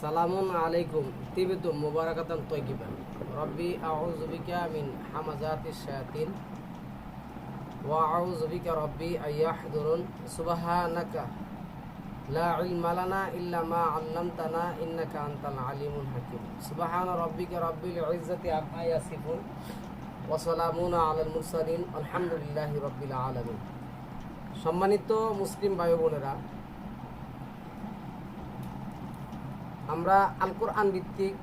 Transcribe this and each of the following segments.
সালামুন আলাইকুম। তিবিতুম মুবারাকাতান তৈকিবান রব্বি, আউযু বিকা মিন হামাজাতিশ শায়াতিন। ওয়া আউযু বিকা রব্বি আইয়াহদুরুন সুবহানাকা, লা ইলমা লানা ইল্লা মা 'আল্লামতানা ইন্নাকা আনতাল আলিমুল হাকিম। সুবহানা রব্বিকা রব্বিল ইজ্জাতি আম্মা ইয়াসিফুন। ওয়া সালামুন আলাল মুরসালিন। আলহামদুলিল্লাহি রব্বিল আলামিন। সম্মানিত মুসলিম ভাই বোনেরা আমরা আল কোরআন ভিত্তিক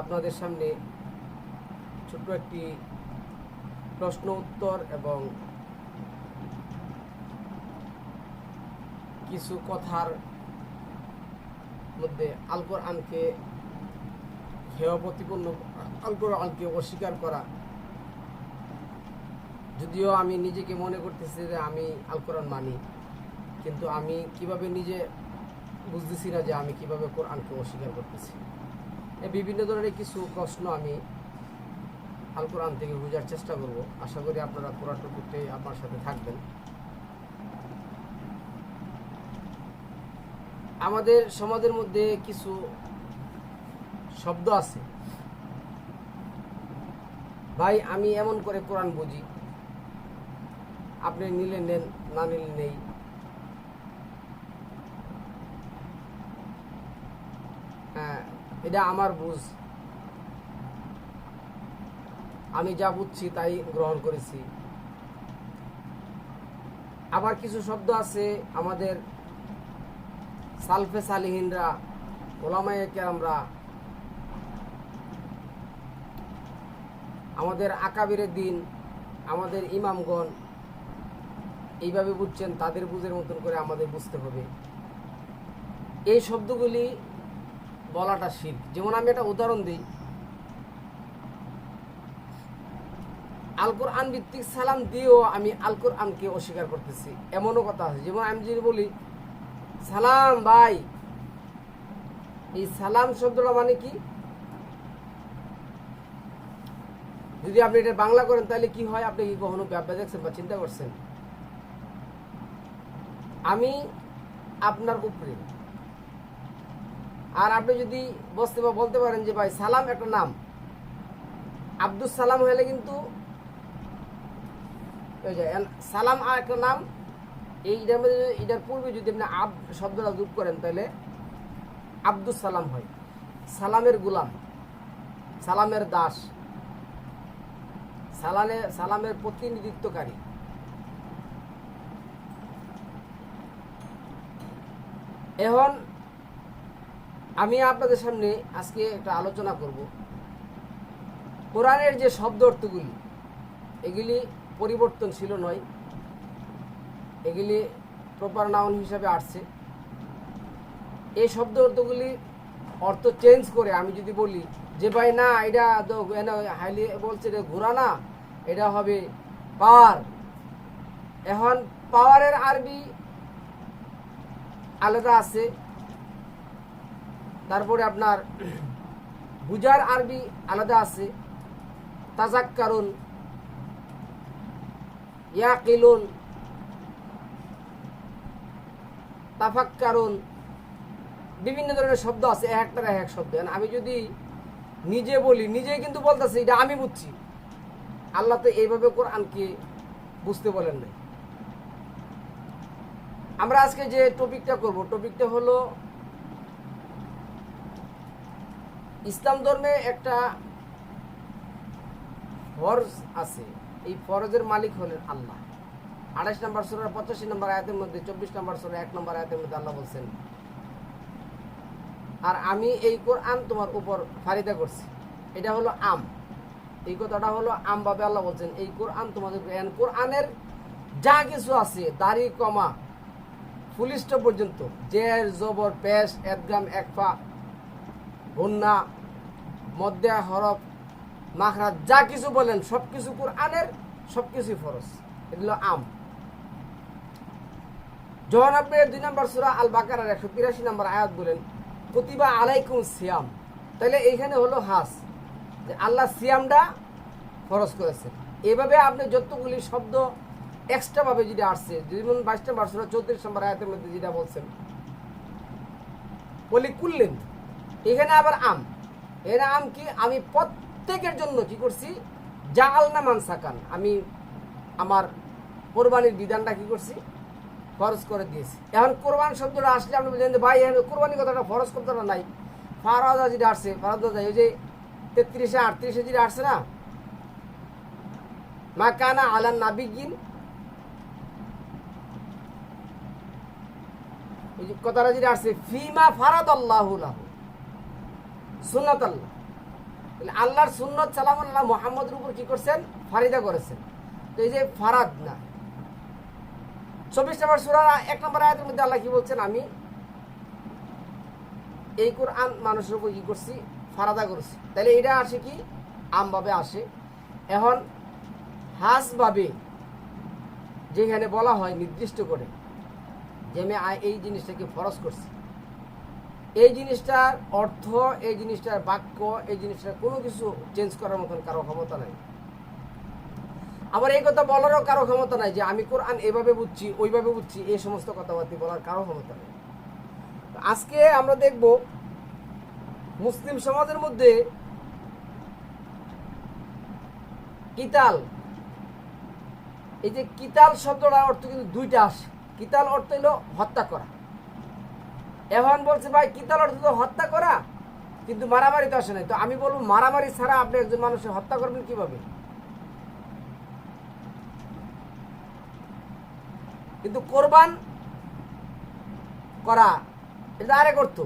আপনাদের সামনে ছোট্ট একটি প্রশ্ন উত্তর এবং কিছু কথার মধ্যে আল কোরআনকে হেয় প্রতিপন্ন আল কোরআনকে অস্বীকার করা। যদিও আমি নিজেকে মনে করতেছি যে আমি আল কোরআন মানি। কিন্তু আমি কীভাবে নিজে বুঝতেছি না যে আমি কীভাবে কোরআনকে অস্বীকার করতেছি। বিভিন্ন ধরনের কিছু প্রশ্ন আমি আল কোরআন থেকে বোঝার চেষ্টা করব। আশা করি আপনারা কোরআন করতে আমার সাথে থাকবেন। আমাদের সমাজের মধ্যে কিছু শব্দ আছে। ভাই, আমি এমন করে কোরআন বুঝি। আপনি নিলে নেন, না নিলে নেই হ্যাঁ এটা আমার বুঝ। আমি যা বুঝছি তাই গ্রহণ করেছি। আবার কিছু শব্দ আছে আমাদের সালফে সালিহিনরা, ওলামায়ে কেরামরা, আমাদের আকাবিরের দিন, আমাদের ইমামগণ, এইভাবে বুঝছেন, তাদের বুঝের মতন করে আমাদের বুঝতে হবে। এই শব্দগুলি বলাটা শির যেমন আমি একটা উদাহরণ দিই। আল আন ভিত্তিক সালাম দিয়েও আমি আল আনকে অস্বীকার করতেছি। এমনও কথা আছে। যেমন আমি যদি বলি, সালাম ভাই। এই সালাম শব্দটা মানে কি? যদি আপনি এটা বাংলা করেন, তাহলে কি হয়? আপনি কি কখনো ব্যাপার দেখছেন বা চিন্তা করছেন? আমি আপনার উপরে আর আপনি যদি বসতে বা বলতে পারেন যে ভাই সালাম একটা নাম আব্দুল সালাম হলে কিন্তু সালাম আর একটা নাম, এই এটার মধ্যে এটার পূর্বে যদি আপনি আব শব্দটা যোগ করেন তাহলে আব্দুল সালাম হয়। সালামের গুলাম, সালামের দাস সালামে সালামের প্রতিনিধিত্বকারী। এখন আমি আপনাদের সামনে আজকে একটা আলোচনা করব। কোরআনের যে শব্দ অর্থগুলি, এগুলি পরিবর্তনশীল নয়, এগুলি প্রপার নাউন হিসাবে আসছে। এই শব্দ অর্থগুলি অর্থ চেঞ্জ করে, আমি যদি বলি যে ভাই না, এটা তো হাইলি বলছে এটা ঘোরা না, এটা হবে পাওয়ার। এখন পাওয়ারের আরবি আলাদা আছে। তারপরে আপনার বুজার আরবি আলাদা আছে। তাজাক কারণ ইয়াকিলুন তাফাক কারণ বিভিন্ন ধরনের শব্দ আছে, এক একটার এক শব্দ। আমি যদি নিজে বলি নিজে কিন্তু বলতেছি, এটা আমি বুঝছি। আল্লাহ তো এইভাবে কোরআনকে বুঝতে বলেন নাই। আমরা আজকে যে টপিকটা করব টপিকটা হলো ইসলাম ধর্মে একটা ফরজ আছে। এই ফরজের মালিক হলেন আল্লাহ। আঠাশ নম্বর সুরার পঁচাশি নম্বর আয়াতের মধ্যে, চব্বিশ নম্বর সুরা, এক নম্বর আয়াতের মধ্যে আল্লাহ বলছেন, আর আমি এই কোরআন তোমার উপর ফারিদা করছি। এটা হলো আম। এই কথাটা হলো আম ভাবে আল্লাহ বলছেন, এই কোরআন তোমাদের কোরআনের যা কিছু আছে, দাড়ি, কমা ফুলিস্ট পর্যন্ত, জের, জবর, পেশ একগাম একফা বন্যা মধ্যে হরফ, মাখরাজ, যা কিছু বলেন সব কিছু কোরআনের সব কিছুই ফরজ। এগুলো আম। আপনি দুই নম্বর সুরা আল বাকারার একশো তিরাশি নম্বর আয়াত বলেন প্রতিভা আলাইকুম সিয়াম। তাহলে এইখানে হলো হাস। যে আল্লাহ সিয়ামটা ফরজ করেছেন। এভাবে আপনি যতগুলি শব্দ এক্সট্রা ভাবে যেটা আসছে যেমন বাইশ নম্বর সুরা চৌত্রিশ নম্বর আয়াতের মধ্যে যেটা বলছেন বলি কুললেন। এখানে আবার আম। এখানে আম কি? আমি প্রত্যেকের জন্য কি করছি? জাল না মানসাকান আমি আমার কোরবানির বিধানটা কি করছি? খরচ করে দিয়েছি। এখন কোরবান শব্দটা আসলে আপনি বলছেন ভাই, এখানে কথাটা ফরজ কথাটা নাই ফারাদা যেটা আসছে ফারাদা ওই যে তেত্রিশে, আটত্রিশে যেটা আসছে না? মা কানা আলান নাবিগিন ওই কথাটা যেটা আসছে, ফিমা ফারাদ আল্লাহ সুন্নত আল্লাহ। আল্লাহর সুন্নত সালাম আল্লাহ মোহাম্মদের উপর কি করছেন? ফারিদা করেছেন। তো এই যে ফারাদ না। চব্বিশ নম্বর সুরা, এক নম্বর আয়াতের মধ্যে আল্লাহ কি বলছেন? আমি এই কোরআন মানুষের উপর কি করছি? ফারাদা করছি। তাহলে এটা আসে কি? আমভাবে আসে। এখন হাসভাবে যেখানে বলা হয় নির্দিষ্ট করে যে আমি এই জিনিসটাকে ফরজ করছি। এই জিনিসটার অর্থ, এই জিনিসটার বাক্য, এই জিনিসটার কোনো কিছু চেঞ্জ করার মতন কারও ক্ষমতা নাই। আবার এই কথা বলারও কারও ক্ষমতা নাই যে, আমি কোরআন এভাবে বুঝছি, ওইভাবে বুঝছি, এই সমস্ত কথাবার্তা বলার কারও ক্ষমতা নেই। আজকে আমরা দেখব মুসলিম সমাজের মধ্যে কিতাল, এই যে কিতাল শব্দটার অর্থ কিন্তু দুইটা আসে। কিতাল অর্থ হলো হত্যা করা। এখন বলছে, ভাই কিতাল অর্থ তো হত্যা করা? কিন্তু মারামারি তো আসে নাই। তো আমি বলব, মারামারি ছাড়া আপনি একজন মানুষের হত্যা করবেন কীভাবে? কিন্তু কোরবান করা, এটা আরে অর্থ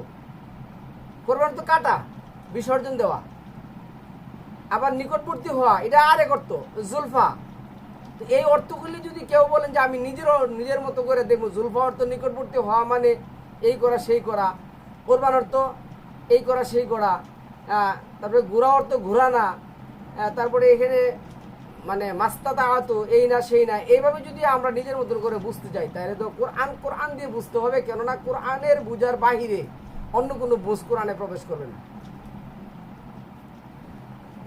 কোরবান তো কাটা, বিসর্জন দেওয়া। আবার নিকটবর্তী হওয়া, এটা আরে অর্থ জুলফা। এই অর্থগুলি যদি কেউ বলেন যে আমি নিজের নিজের মতো করে দেখব জুলফা অর্থ নিকটবর্তী হওয়া মানে এই করা সেই করা। কোরবান অর্থ এই করা সেই করা। তারপরে ঘোরা অর্থ ঘোরা না আহ, তারপরে এখানে মানে মাস্তা তাহাতো এই না সেই না। এইভাবে যদি আমরা নিজের মতন করে বুঝতে চাই তাহলে তো কোরআন কোরআন দিয়ে বুঝতে হবে। কেননা কোরআনের বুঝার বাহিরে অন্য কোনো বুঝ কোরআনে প্রবেশ করবে না।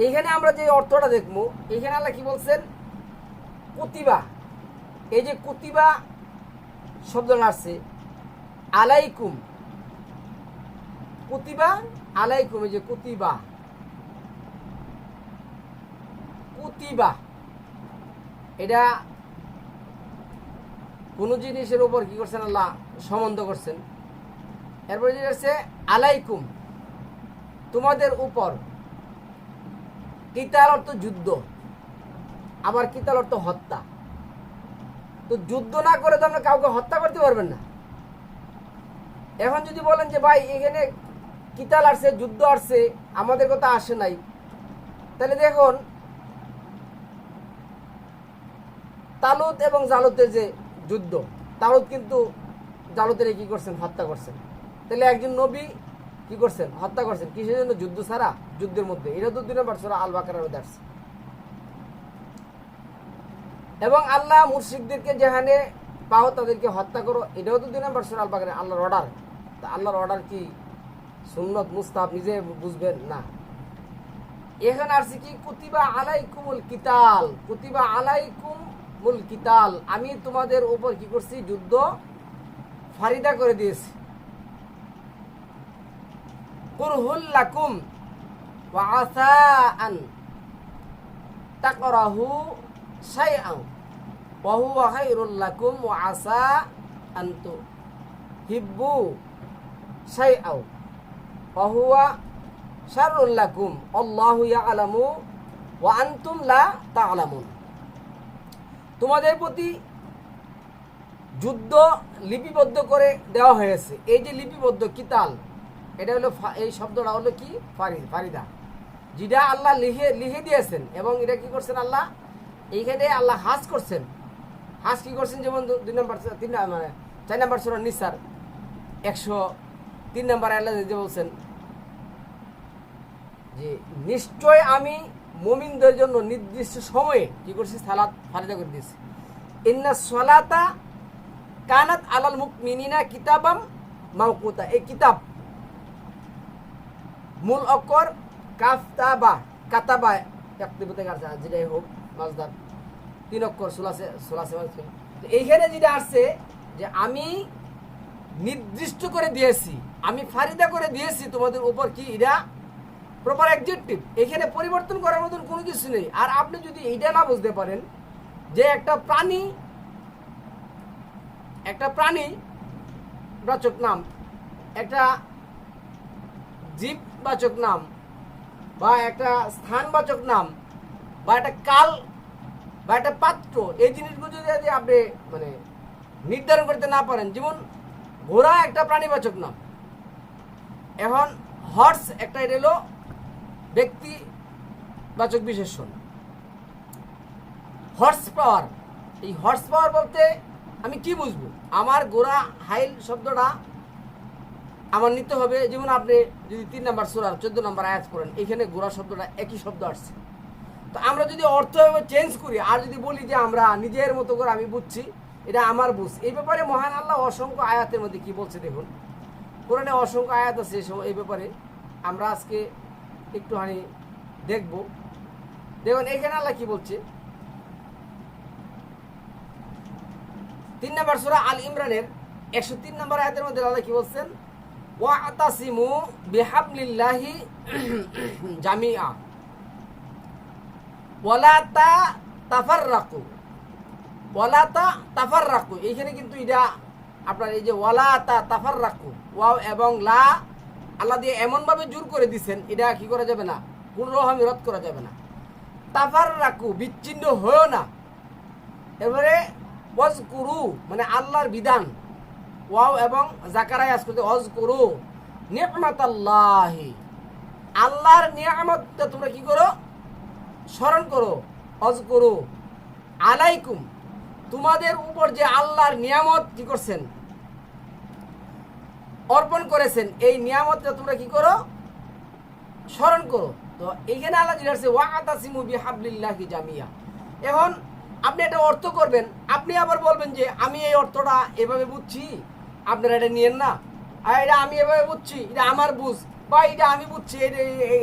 এইখানে আমরা যে অর্থটা দেখব এইখানে আল্লাহ কি বলছেন? কুতিবা। এই যে কুতিবা শব্দটা আসছে আলাইকুম। কুতিবা, আলাইকুম, এই যে কুতিবা। কুতিবা। এটা কোনো জিনিসের উপর কি করছেন আল্লাহ? সম্বন্ধ করছেন। এরপরে যেটা হচ্ছে আলাইকুম। তোমাদের উপর। কিতাল অর্থ যুদ্ধ। আবার কিতাল অর্থ হত্যা। তো যুদ্ধ না করে তো আপনি কাউকে হত্যা করতে পারবেন না। এখন যদি বলেন যে, ভাই, এখানে কিতাল আসছে, যুদ্ধ আসছে, আমাদের কথা আসে নাই। তাহলে দেখুন তালুত এবং জালুতের যে যুদ্ধ তালুত কিন্তু জালুতের কি করছেন? হত্যা করছেন। তাহলে একজন নবী কি করছেন? হত্যা করছেন। কিসের জন্য? যুদ্ধ ছাড়া, যুদ্ধের মধ্যে। এটা তো দুই নম্বর আল বাকারের মধ্যে আসছে। এবং আল্লাহ মুর্শিকদেরকে যেখানে পাও তাদেরকে হত্যা করো, এটাও তো দুই নম্বর আল বাকারে আল্লাহর অর্ডার তা আল্লাহর অর্ডার কি? সুন্নত মুস্তাব নিজে বুঝবেন? না। এখানে আসছে কি? কুতিবা আলাইকুমুল কিতাল। কুতিবা আলাইকুম মুল কিতাল। আমি তোমাদের উপর কি করছি? যুদ্ধ ফারিদা করে দিয়েছি। কুরহুল লাকুম আসা আন তাকরাহু শাইআন ওয়া হুয়া খায়রুল লাকুম ওয়া আসা আন তুহিব্বু হুয়া ওয়া আনতুম লা তা'লামুন। তোমাদের প্রতি যুদ্ধ লিপিবদ্ধ করে দেওয়া হয়েছে। এই যে লিপিবদ্ধ কিতাল, এটা হলো এই শব্দটা হলো কি? ফারিদ ফারিদা। যেটা আল্লাহ লিখে লিখে দিয়েছেন এবং এটা কি করছেন আল্লাহ? এইখানে আল্লাহ হাস করছেন। হাস কি করছেন? যেমন দুই নম্বর তিন মানে চার নম্বর সুরা নিসার, একশো তিন নম্বর আল্লাহ যে বলছেন যে নিশ্চয় আমি মুমিনদের জন্য নির্দিষ্ট সময়ে কি করছি? সালাত ফারিদা করে দিয়েছি। ইন্না সলাতা কানাত আলাল মুকমিনিনা কিতাবাম মাউকুতা এই কিতাব মূল অক্ষর কাফতাবা, কাতাবা একটিভূত কাছে যেটাই হোক, মাজদার। তিন অক্ষর, সোলাসে সোলাসে এইখানে যেটা আসছে যে আমি নির্দিষ্ট করে দিয়েছি আমি ফারিদা করে দিয়েছি তোমাদের উপর কি? এটা প্রপার অ্যাডজেক্টিভ এখানে পরিবর্তন করার মতন কোনো কিছু নেই। আর আপনি যদি এইটা না বুঝতে পারেন, যে একটা প্রাণী একটা প্রাণী বাচক নাম, একটা জীব জীববাচক নাম, বা একটা স্থানবাচক নাম, বা একটা কাল, বা একটা পাত্র, এই জিনিসগুলো যদি আপনি মানে নির্ধারণ করতে না পারেন, যেমন ঘোড়া একটা প্রাণীবাচক নাম এখন হর্স একটা এটা হলো ব্যক্তিবাচক বিশেষণ। হর্স পাওয়ার এই হর্স পাওয়ার বলতে আমি কি বুঝব? আমার গোড়া হাইল শব্দটা আমার নিতে হবে। যেমন আপনি যদি তিন নম্বর সোরার চোদ্দ নম্বর আয়াত করেন এখানে গোড়া শব্দটা একই শব্দ আসছে। তো আমরা যদি অর্থ চেঞ্জ করি, আর যদি বলি যে আমরা নিজের মতো করে আমি বুঝছি, এটা আমার বুঝ। এই ব্যাপারে মহান আল্লাহ অসংখ্য আয়াতের মধ্যে কি বলছে দেখুন। কোরআনে অসংখ্য আয়াত আছে এই ব্যাপারে। আমরা আজকে একটুখানি দেখব। দেখুন এখানে আল্লাহ কি বলছে? তিন নম্বর সুরা আল ইমরানের একশো তিন নম্বর আয়াতের মধ্যে আল্লাহ কি বলছেন? ওয়া আতাসিমু বিহাবলিল্লাহি জামিআ। ওয়ালা তা তাফাররাকু। ওয়ালা তা তাফাররাকু। এইখানে কিন্তু এটা আপনার এই যে ওয়ালা তাফার তাফাররাকু। ওয়াও এবং লা, আল্লাহ দিয়ে এমনভাবে জোর করে দিছেন, এটা কি করা যাবে না? পুনরভাবে রদ করা যাবে না। তাফার রাখু বিচ্ছিন্ন হয়েও না। এবারে ওয়াজ করু মানে আল্লাহর বিধান। ওয়াও এবং জাকারায় করতে অজ করু নিয়ামত আল্লাহি আল্লাহর নিয়ামতটা তোমরা কি করো? স্মরণ করো। অজ করু আলাইকুম। তোমাদের উপর যে আল্লাহর নিয়ামত কি করছেন? অর্পণ করেছেন, এই নিয়ামতটা তোমরা কি করো? স্মরণ করো। তো এইখানে আল্লাহ আছে জামিয়া। এখন আপনি এটা অর্থ করবেন, আপনি আবার বলবেন যে, আমি এই অর্থটা এভাবে বুঝছি, আপনারা এটা নিয়েন না। আর এটা আমি এভাবে বুঝছি, এটা আমার বুঝ, বা এটা আমি বুঝছি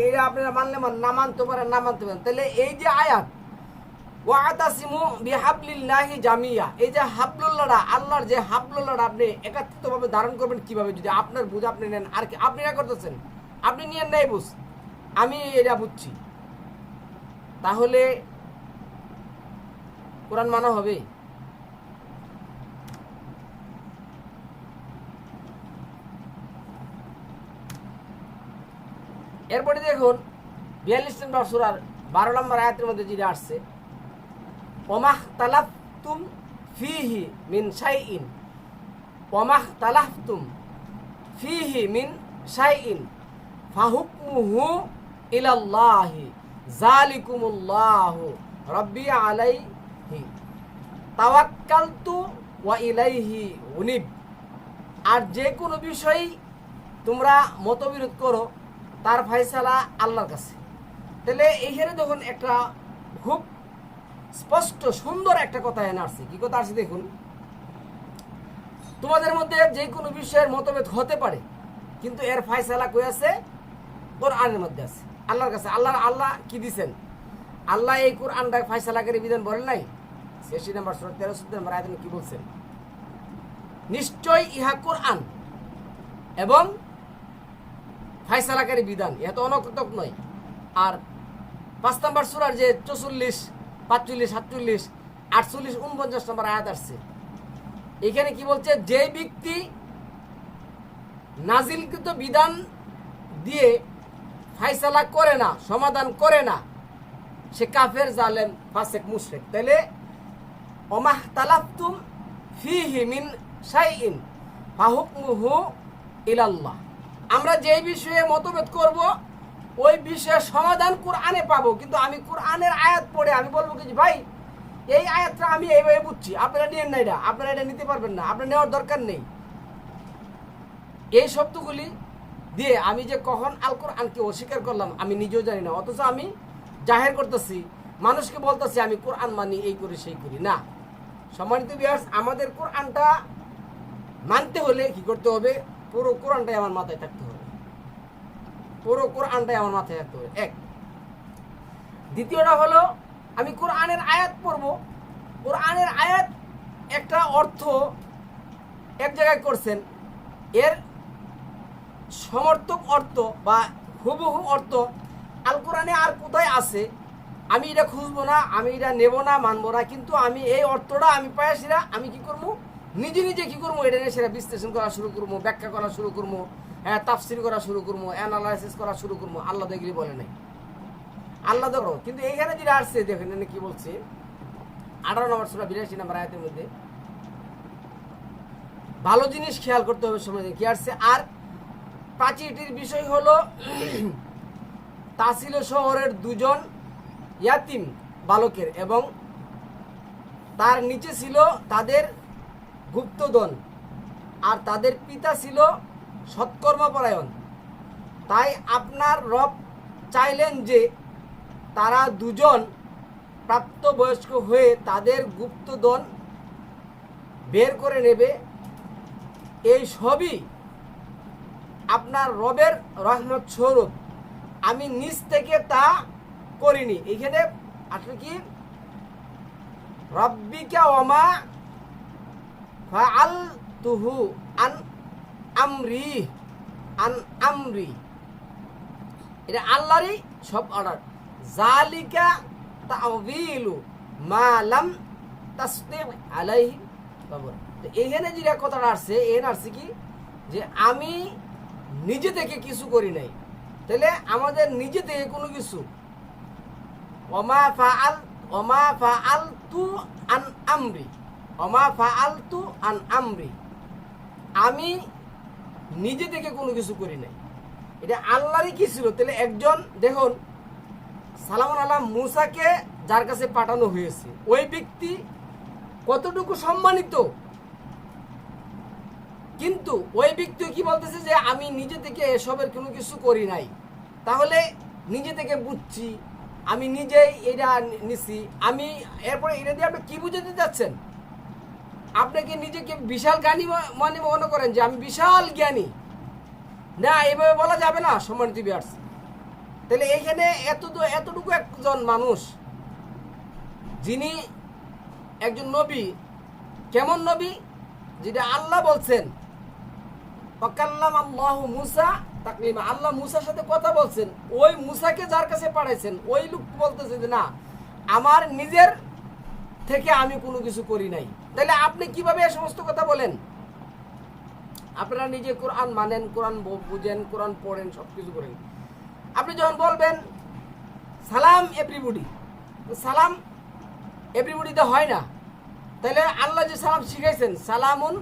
এটা আপনারা মানলে মান, না মানতে পারেন, না মানতে পারেন। তাহলে এই যে আয়াত ওয়াতাসিমু বিহাবলিল্লাহি জামিয়া। এই যে আল্লাহর যে আপনি ধারণ করবেন কীভাবে? যদি আপনার বুঝ আপনি নেন, আর কি আপনি না করতেছেন? আপনি নিয়েন নাই বুঝ। আমি এটা বুঝছি। তাহলে কোরআন মানা হবে? এরপরে দেখুন, বিয়াল্লিশ নম্বর সুরার বারো নম্বর আয়াতের মধ্যে যেটা আসছে ওমাহ তালাফতুম ফিহি মিন শাইইন। ওমাহ তালাফতুম ফিহি মিন শাইইন। ফাহুকমুহু ইলাল্লাহি জালিকুমুল্লাহু রব্বি আলাইহি। তাওয়াক্কালতু ওয়া ইলাইহি উনিব। আর যে কোনো বিষয় তোমরা মতবিরোধ করো, তার ফাইসালা আল্লাহর কাছে। তাহলে এইখানে যখন একটা খুব স্পষ্ট, সুন্দর একটা কথা এনে আসছে কি কথা আসছে দেখুন? তোমাদের মধ্যে যে কোনো বিষয়ের মতভেদ হতে পারে, কিন্তু এর ফাইসালা কই আছে? কোরআনের মধ্যে আছে। আল্লাহর কাছে। আল্লাহ আল্লাহ কি দিছেন? আল্লাহ এই কোরআনটা ফাইসালাকারী বিধান বলেন নাই? শেষি নাম্বার ষোলো তেরো, চোদ্দ নাম্বার আয়তনে কি বলছেন? নিশ্চয় ইহা কোরআন এবং ফাইসালাকারী বিধান। ইহা তো অনকতক নয়। আর পাঁচ নম্বর সুরার যে চৌচল্লিশ পাঁচচল্লিশ, সাতচল্লিশ, আটচল্লিশ, উনপঞ্চাশ নম্বর আয়াত আসছে। এখানে কি বলছে? যে ব্যক্তি নাজিলকৃত বিধান দিয়ে ফাইসালা করে না, সমাধান করে না, সে কাফের, জালেম, ফাসেক, মুশরিক। তাহলে অমাহ তালাফতুম ফিহি মিন শাইইন ফাহুকমুহু ইলাল্লাহ। আমরা যে বিষয়ে মতভেদ করব ওই বিষয়ে সমাধান কোরআনে পাবো। কিন্তু আমি কোরআনের আয়াত পড়ে আমি বলব কি ভাই, এই আয়াতটা আমি এইভাবে বুঝছি। আপনারা নিয়েন না এটা। আপনারা এটা নিতে পারবেন না। আপনার নেওয়ার দরকার নেই। এই শব্দগুলি দিয়ে আমি যে কখন আল কোরআনকে অস্বীকার করলাম, আমি নিজেও জানি না। অথচ আমি জাহের করতেছি। মানুষকে বলতেছি, আমি কোরআন মানি, এই করি, সেই করি। না। সম্মানিত বিহার আমাদের কোরআনটা মানতে হলে কি করতে হবে? পুরো কোরআনটাই আমার মাথায় থাকতে হবে। পুরো কোরআনটাই আমার মাথায় থাকতে হবে। এক। দ্বিতীয়টা হলো, আমি কোরআনের আয়াত পড়ব। কোরআনের আয়াত একটা অর্থ এক জায়গায় করছেন। এর সমর্থক অর্থ বা হুবহু অর্থ আল কোরআনে আর কোথায় আছে? আমি এটা খুঁজবো না, আমি এটা নেব না, মানবো না, কিন্তু আমি এই অর্থটা আমি পাই আমি কি করব? নিজে নিজে কি করব? এটা নিয়ে সেটা বিশ্লেষণ করা শুরু করব, ব্যাখ্যা করা শুরু করব হ্যাঁ তাফসির করা শুরু করব অ্যানালাইসিস করা শুরু করব। আল্লাহ দেখলি বলে নাই। আল্লাহ দেখো কিন্তু এইখানে যেটা আসছে, দেখেন কি বলছে? আঠারো নম্বর সুরা বিরাশি নম্বর আয়াতের মধ্যে, ভালো জিনিস খেয়াল করতে হবে সময় কি আসছে? আর প্রাচীরটির বিষয় হলো, তাসিল শহরের দুজন ইয়াতিম বালকের এবং তার নিচে ছিল তাদের গুপ্তধন। আর তাদের পিতা ছিল সৎকর্মপরায়ণ। তাই আপনার রব চাইলেন যে তারা দুজন প্রাপ্তবয়স্ক হয়ে তাদের গুপ্তধন বের করে নেবে। এই সবই আপনার রবের রহমত স্বরূপ। আমি নিজ থেকে তা করিনি। এখানে আসলে কি? রব্বিকা ওমা ফাআল তুহু আন আমরি আন আমরি। এটা আল্লাহরই সব অর্ডার। জালিকা তাউবিলু মা লাম তাসতি আলাইহি বাবর তো এখানে যেটা কথাটা আসছে, এখানে আসছে কি? যে আমি নিজে থেকে কিছু করি নাই। তাহলে আমাদের নিজে থেকে কোনো কিছু। অমা ফাআল অমা ফাআল তু আন আমরি। অমা ফাআল তু আন আমরি। আমি নিজে থেকে কোনো কিছু করি নাই। এটা আল্লাহরই কি ছিল? তাহলে একজন, দেখুন, সালাম আলাম মুসাকে যার কাছে পাঠানো হয়েছে, ওই ব্যক্তি কতটুকু সম্মানিত? কিন্তু ওই ব্যক্তি কি বলতেছে যে, আমি নিজে থেকে এসবের কোনো কিছু করি নাই। তাহলে নিজে থেকে বুঝছি, আমি নিজেই এটা নিছি। আমি, এরপরে এটা দিয়ে আপনি কি বুঝাতে যাচ্ছেন আপনাকে নিজেকে বিশাল জ্ঞানী মনে মনে করেন যে আমি বিশাল জ্ঞানী। না, এভাবে বলা যাবে না, সম্মানিত বিয়ার্স তাহলে এইখানে এত এতটুকু একজন মানুষ, যিনি একজন নবী, কেমন নবী? যেটা আল্লাহ বলছেন আল্লাহ মুসা তাকলিমা। আল্লাহ মুসার সাথে কথা বলছেন, ওই মুসাকে যার কাছে পাঠাইছেন, ওই লোক বলতেছে যে, না, আমার নিজের থেকে আমি কোনো কিছু করি নাই। তাহলে আপনি কীভাবে এ সমস্ত কথা বলেন? আপনারা নিজে কোরআন মানেন, কোরআন বুঝেন, কোরআন পড়েন সব কিছু করেন। আপনি যখন বলবেন, সালাম এভরিবডি সালাম এভরিবডিতে হয় না। তাহলে আল্লাহ যে সালাম শিখাইছেন, সালামুন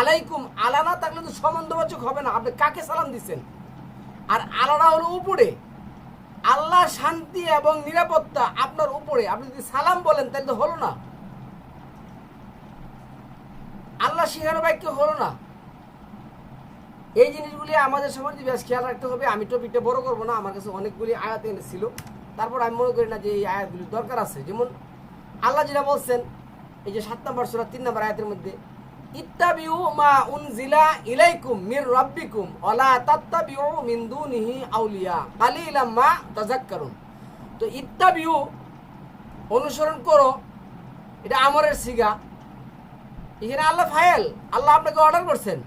আলাইকুম। আলা না থাকলে তো সম্বন্ধবাচক হবে না। আপনি কাকে সালাম দিচ্ছেন? আর আলাদা হলো উপরে। আল্লাহ শান্তি এবং নিরাপত্তা আপনার উপরে। আপনি যদি সালাম বলেন, তাহলে তো হলো না। আল্লাহ শিখানো বাক্য হলো না। এই জিনিসগুলি আমাদের সমাজ বেশ খেয়াল রাখতে হবে। আমি টপিকটা বড় করব না, আমার কাছে অনেকগুলি আয়াত এনে ছিল তারপর আমি মনে করি না যে এই আয়াতগুলির দরকার আছে। যেমন আল্লাহ যেটা বলছেন, এই যে সাত নম্বর সুরা তিন নম্বর আয়াতের মধ্যে ইত্তাবিউ মা উনজিলা ইলাইকুম মির রাব্বিকুম ওয়ালা তাত্তাবিউ মিন দুনিহি আউলিয়া, কালিলাম মা তাযাক্কারুন। তো ইত্তাবিউ, অনুসরণ করো, এটা আমরের সিগা। এখানে আল্লাহ ফাইল আল্লাহ আপনাকে অর্ডার করছেন।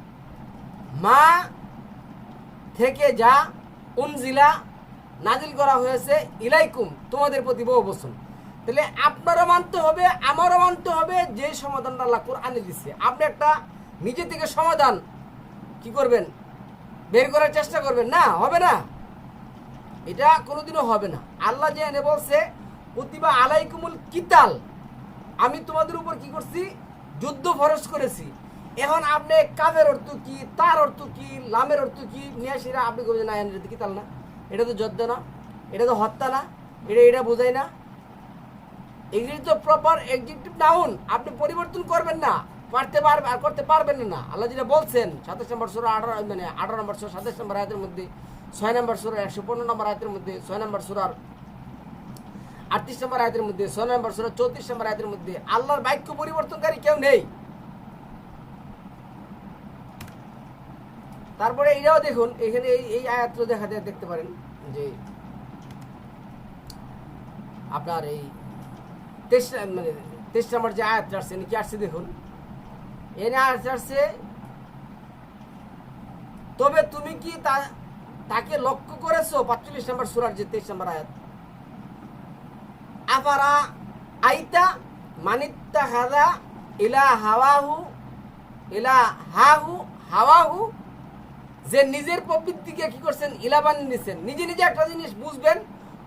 মা থেকে যা উনজিলা নাজিল করা হয়েছে ইলাইকুম, তোমাদের প্রতি বহু বছর তাহলে আপনারও মানতে হবে, আমারও মানতে হবে যে সমাধানটা আল্লাহ কোরআনে দিচ্ছে আপনি একটা নিজে থেকে সমাধান কি করবেন? বের করার চেষ্টা করবেন না? হবে না? এটা কোনোদিনও হবে না। আল্লাহ যে এনে বলছে প্রতিভা আলাইকুমুল কিতাল। আমি তোমাদের উপর কি করছি? যুদ্ধ ফরজ করেছি। এখন আপনি কাবের অর্থ কি, তার অর্থ কি, লামের অর্থ কি, নিয়ে আপনি করবেন না এটা কিতাল না? এটা তো যজ্ঞ না, এটা তো হত্যা না, এটা এটা বোঝায় না। এগুলি তো প্রপার এক্সিকিউটিভ নাউন আপনি পরিবর্তন করবেন না, পারতে পারবেন আর করতে পারবেন না। আল্লাহ যেটা বলছেন, সাতাশ নম্বর সুরা আঠারো মানে আঠারো নম্বর সুরা, সাতাশ নম্বর আয়াতের মধ্যে, ছয় নম্বর সুরা, একশো পনেরো নম্বর আয়াতের মধ্যে, ছয় নম্বর সুরার আটত্রিশ নম্বর আয়াতের মধ্যে, ছয় নম্বর সুরা, চৌত্রিশ নম্বর আয়াতের মধ্যে আল্লাহর বাক্য পরিবর্তনকারী কেউ নেই। তারপরে এটাও দেখুন, এখানে এই এই আয়াতটা দেখাতে দেখতে পারেন যে আপনার এই তেইশ মানে তেইশ নম্বর যে আয়াত আসছে কি আসছে দেখুন? এনে আয়াত আসছে, তবে তুমি কি তা- তাকে লক্ষ্য করেছ? পাঁচচল্লিশ নম্বর সুরার যে তেইশ নম্বর আয়াত। আপারা আইতা মানিত্তা হাদা ইলা হাওয়াহু, ইলা হাহু, হাওয়াহু, যে নিজের প্রবৃত্তিকে কি করছেন? ইলাবান নিছেন। নিজে নিজে একটা জিনিস বুঝবেন,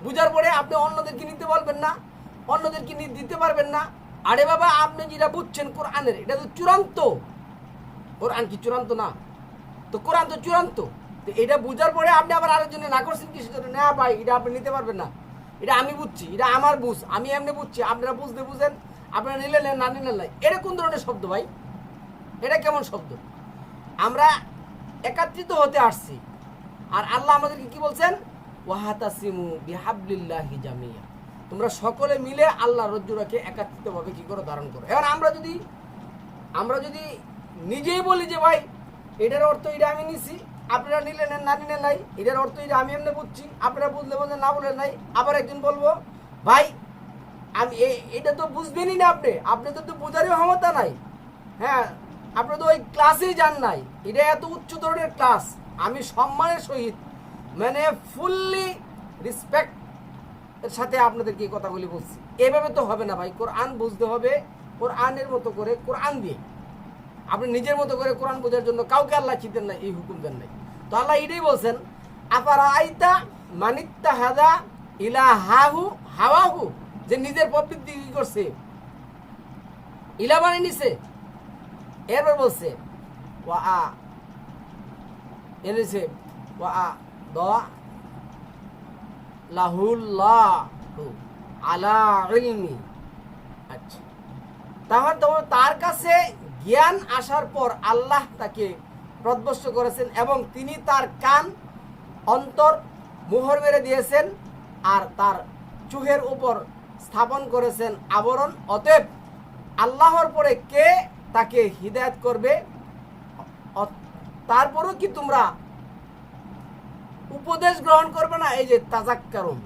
বুঝার পরে আপনি অন্যদেরকে নিতে বলবেন না। অন্যদেরকে নি- দিতে পারবেন না? আরে বাবা, আপনি যেটা বুঝছেন কোরআনের, এটা তো চূড়ান্ত। কোরআন কি চূড়ান্ত না? তো কোরআন তো চূড়ান্ত। তো এটা বুঝার পরে আপনি আবার আরেকজনে না করছেন কিছু জন্য না ভাই, এটা আপনি নিতে পারবেন না। এটা আমি বুঝছি, এটা আমার বুঝ, আমি এমনি বুঝছি, আপনারা বুঝতে বুঝেন, আপনারা নিলে নেন, না নিলেন নাই এটা কোন ধরনের শব্দ ভাই? এটা কেমন শব্দ? আমরা একাত্রিত হতে আসছি। আর আল্লাহ আমাদেরকে কি বলছেন? ওয়াহাতাসিমু বিহাবলিল্লাহি জামিয়া তোমরা সকলে মিলে আল্লাহ রজ্জুরাকে একাত্রিতভাবে কি করে, ধারণ করো। এবার আমরা যদি আমরা যদি নিজেই বলি যে, ভাই, এটার অর্থ এটা আমি নিছি, আপনারা নিলে নেন না নিলে নাই, এটার অর্থ এটা আমি এমনি বুঝছি, আপনারা বুঝলে বলছেন না বলে নাই, আবার একজন বলব, ভাই, আমি এটা তো বুঝবেনই না আপনি আপনি তো বোঝারই ক্ষমতা নাই হ্যাঁ আপনি তো ওই ক্লাসেই যান নাই, এটা এত উচ্চ ধরনের ক্লাস আমি সম্মানের সহিত মানে ফুললি রেসপেক্ট সাথে আপনাদেরকে এই কথাগুলি বলছি। এভাবে তো হবে না ভাই, কোরআন বুঝতে হবে, কোরআনের মতো করে কোরআন দিয়ে। আপনি নিজের মতো করে কোরআন বোঝার জন্য কাউকে আল্লাহ চিনতেন না এই হুকুম দেন নাই। তো আল্লাহ এটাই বলছেন আপারা আইতা মানিত্তা হাদা ইলা হাহু হাওয়াহু? যে নিজের প্রবৃত্তি কি করছে? ইলা বানিয়ে নিছে। এরপর বলছে, ওয়া আ এনেছে ওয়া আ দ আলা আচ্ছা। তার কাছে জ্ঞান আসার পর আল্লাহ তাকে প্রদবস্ত করেছেন এবং তিনি তার কান অন্তর মোহর মেরে দিয়েছেন আর তার চুহের উপর স্থাপন করেছেন আবরণ। অতএব আল্লাহর পরে কে তাকে হিদায়ত করবে? তারপরও কি তোমরা উপদেশ গ্রহণ করবে না, এই যে তাজাক্কারুন।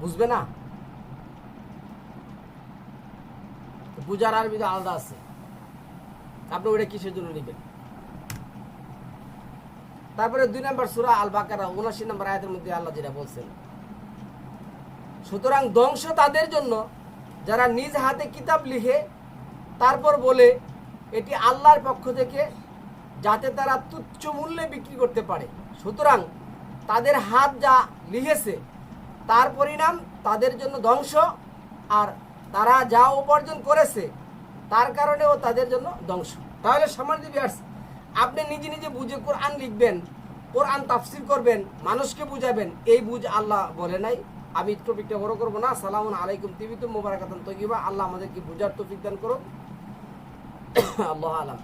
বুঝবে না? পূজার আরবিতে আলাদা আছে। আপনি ওটা কিসের জন্য নেবেন? তারপরে দুই নম্বর সুরা আল বাকারা উনাশি নম্বর আয়াতের মধ্যে আল্লাহ যেটা বলছেন, সুতরাং ধ্বংস তাদের জন্য যারা নিজ হাতে কিতাব লিখে তারপর বলে, এটি আল্লাহর পক্ষ থেকে যাতে তারা তুচ্ছ মূল্যে বিক্রি করতে পারে। সুতরাং তাদের হাত যা লিখেছে, তার পরিণাম তাদের জন্য ধ্বংস, আর তারা যা উপার্জন করেছে, তার কারণেও তাদের জন্য ধ্বংস। তাহলে সমাজ বিয়ার্স আপনি নিজে নিজে বুঝে কোরআন লিখবেন, কোরআন তাফসির করবেন, মানুষকে বুঝাবেন, এই বুঝ আল্লাহ বলে নাই। আমি টপিকটা বড় করব না। সালাম আলাইকুম তিবি তো মোবারকাতান তৈবা আল্লাহ আমাদেরকে বুঝার তৌফিক দান করুন। আল্লাহ আলাম।